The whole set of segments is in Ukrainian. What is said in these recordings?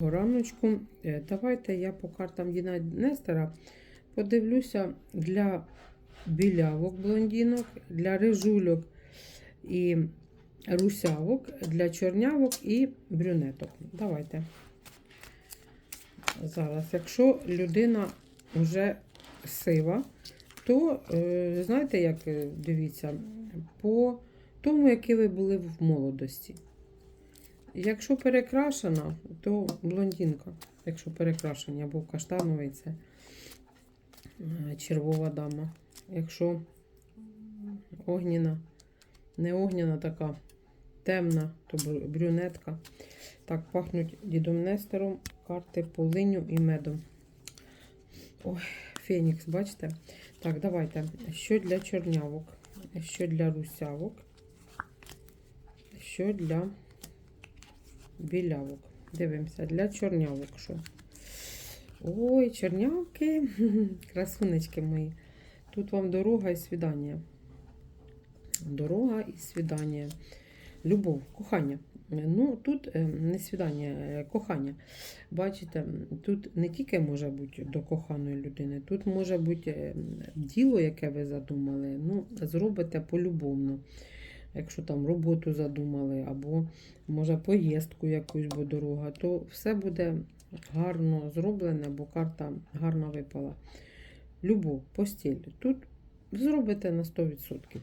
Раночку, Е, давайте я по картам Діна Нестера подивлюся для білявок блондинок, для рижульок і русявок, для чорнявок і брюнеток. Давайте. Зараз, якщо людина вже сива, то е, знаєте, як е, дивіться, по тому, які ви були в молодості. Якщо перекрашена, то блондинка. Якщо перекрашені або каштановий, це е, червова дама. Якщо огняна, не огняна така темна, то брюнетка. Так, пахнуть дідом Нестером, карти полиню і медом. Ой, Фенікс, бачите? Так, давайте. Що для чорнявок, що для русявок, що для білявок. Дивимося, для чорнявок що. Ой, чорнявки, красунечки мої. Тут вам дорога і свідання. Дорога і свідання. Любов, кохання. Ну, тут е, не свідання, е, кохання. Бачите, тут не тільки може бути до коханої людини, тут може бути е, діло, яке ви задумали, ну, зробите полюбовно. Якщо там роботу задумали, або може поїздку якусь, бо дорога, то все буде гарно зроблене, бо карта гарно випала. Любов, постіль. Тут зробите на 100%.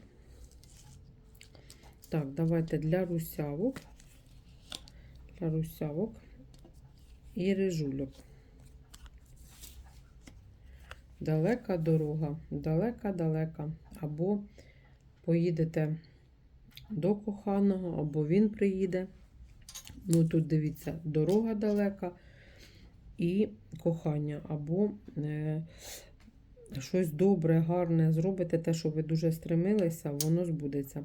Так, давайте для русявок. Для русявок і рижульок. Далека дорога, далека-далека. Або поїдете до коханого, або він приїде. Ну, тут дивіться, дорога далека і кохання, або е, щось добре, гарне зробите, те, що ви дуже стремилися, воно збудеться.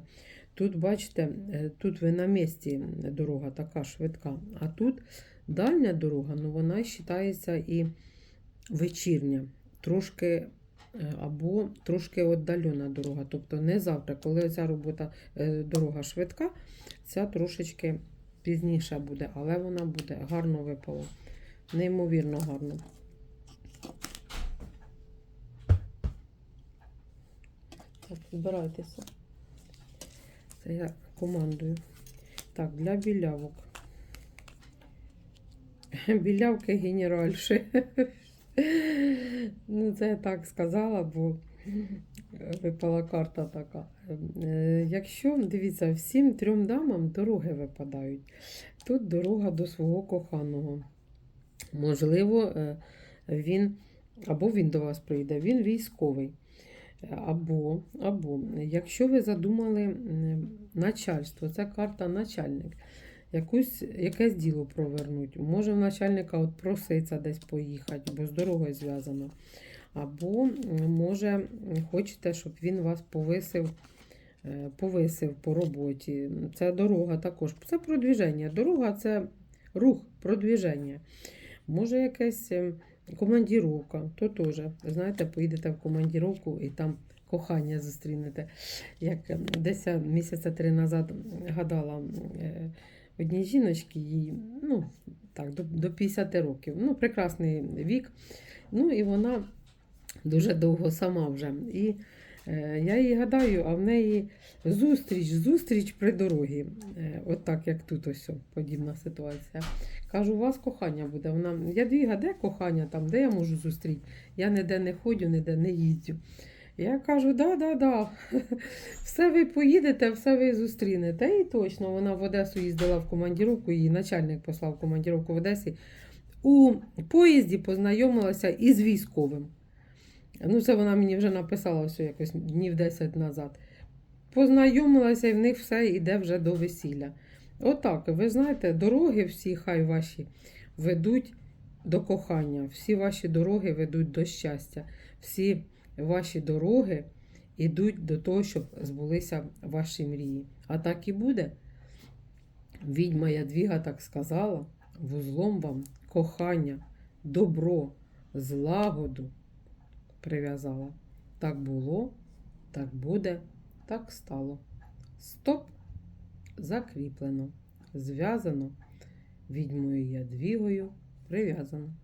Тут, бачите, е, тут ви на місці дорога така швидка, а тут дальня дорога, ну вона вважається і вечірня, трошки або трошки віддалена дорога. Тобто не завтра, коли ця робота, е, дорога швидка, ця трошечки пізніше буде, але вона буде гарно випала. Неймовірно гарно. Так, збирайтеся. Це я командую. Так, для білявок. Білявки генеральші. Ну, це я так сказала, бо випала карта така. Е, Якщо, дивіться, всім трьом дамам дороги випадають. Тут дорога до свого коханого. Можливо, е, він або він до вас прийде, він військовий. Або, або, якщо ви задумали начальство, це карта начальник, якусь, якесь діло провернуть. Може, в начальника от проситься десь поїхати, бо з дорогою зв'язано. Або, може, хочете, щоб він вас повисив, е, повисив по роботі. Це дорога також. Це продвіження. Дорога це рух, продвіження. Може, якесь. ем, Командіровка, то теж. Знаєте, поїдете в командіровку і там кохання зустрінете. Як е, десь місяця три назад гадала е, одній жіночці, їй ну, так, до, до 50 років. Ну, прекрасний вік. Ну, і вона дуже довго сама вже. І е, я їй гадаю, а в неї зустріч, зустріч при дорогі. Е, от так, як тут ось подібна ситуація. Кажу, у вас кохання буде. Вона, я двіга, де кохання там, де я можу зустріти? Я ніде не ходю, ніде не їздю. Я кажу, да, да, да. Все ви поїдете, все ви зустрінете. І точно вона в Одесу їздила в командіровку, її начальник послав командіровку в Одесі. У поїзді познайомилася із військовим. Ну, це вона мені вже написала все якось днів 10 назад. Познайомилася і в них все йде вже до весілля. Отак, ви знаєте, дороги всі хай ваші ведуть до кохання, всі ваші дороги ведуть до щастя, всі ваші дороги йдуть до того, щоб збулися ваші мрії. А так і буде. Відьма Ядвіга так сказала: вузлом вам кохання, добро, злагоду прив'язала. Так було, так буде, так стало. Стоп! закріплено, зв'язано відьмою Ядвігою прив'язана.